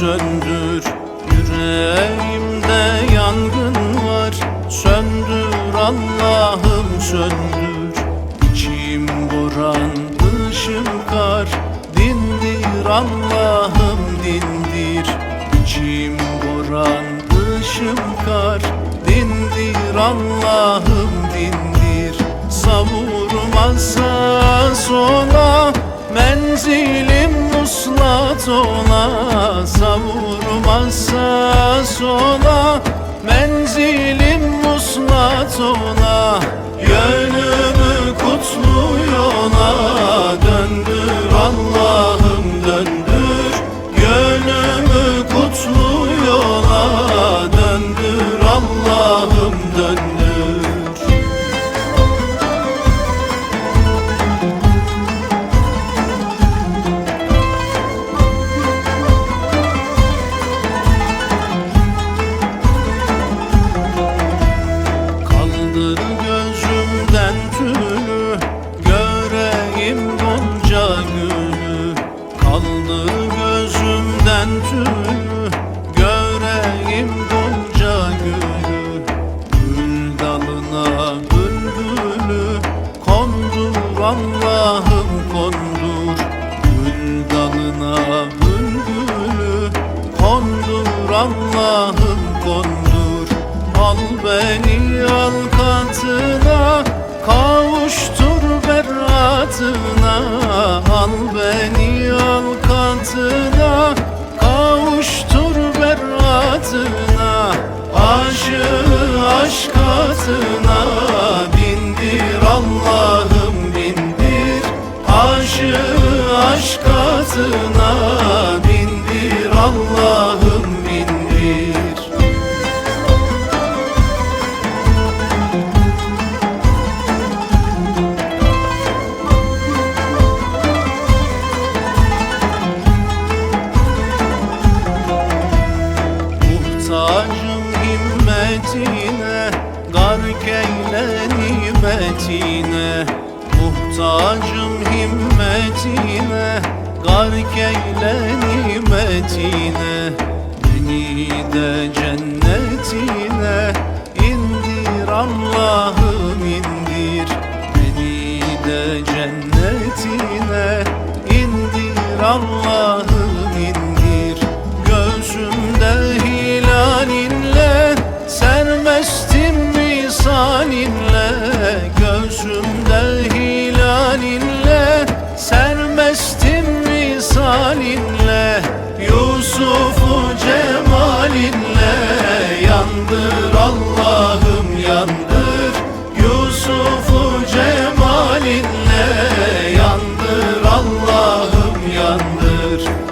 söndür. Yüreğimde yangın var. Söndür Allah'ım söndür. İçim boran dışım kar. Dindir Allah'ım dindir. İçim boran dışım kar. Dindir Allah'ım dindir. Savurmazsa sola Menzilim muslat ola Savurmazsa sola. Menzilim muslat ola gözümden tülü Göreyim gonca gülü. Gül dalına bülbülü Kondur Allah'ım kondur. Gül dalına bülbülü Kondur Allah'ım kondur. Al beni al katına Kavuştur beratına Al beni al katına Kavuştur beratına Aşığı aşk katına Bindir Allah'ım bindir. Aşığı aşk katına Bindir Allah'ım nimetine Muhtacım himmetine Gark eyle nimetine Beni de cennetine indir Allah'ım indir Beni de cennetine Göğsümde hilalinle Sermestim misalinle Yusuf'u cemalinle Yandır Allah'ım yandır. Yusuf'u cemalinle Yandır Allah'ım yandır